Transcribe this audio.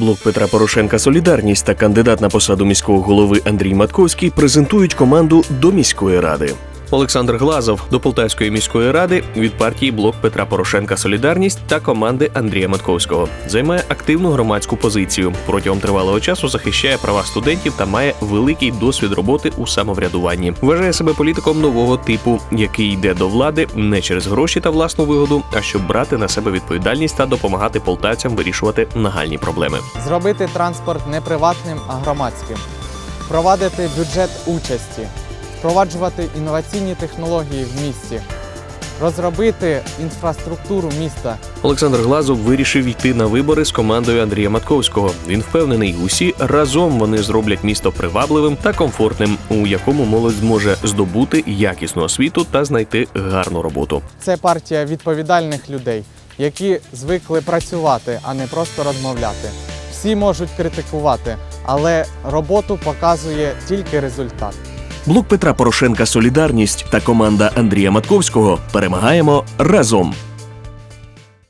Блок Петра Порошенка Солідарність та кандидат на посаду міського голови Андрій Матковський презентують команду до міської ради. Олександр Глазов до Полтавської міської ради від партії Блок Петра Порошенка Солідарність та команди Андрія Матковського займає активну громадську позицію. Протягом тривалого часу захищає права студентів та має великий досвід роботи у самоврядуванні. Вважає себе політиком нового типу, який йде до влади не через гроші та власну вигоду, а щоб брати на себе відповідальність та допомагати полтавцям вирішувати нагальні проблеми. Зробити транспорт не приватним, а громадським, впровадити бюджет участі, впроваджувати інноваційні технології в місті, розробити інфраструктуру міста, Олександр Глазов вирішив йти на вибори з командою Андрія Матковського. Він впевнений, усі разом вони зроблять місто привабливим та комфортним, у якому молодь зможе здобути якісну освіту та знайти гарну роботу. Це партія відповідальних людей, які звикли працювати, а не просто розмовляти. Всі можуть критикувати, але роботу показує тільки результат. Блок Петра Порошенка Солідарність та команда Андрія Матковського перемагаємо разом.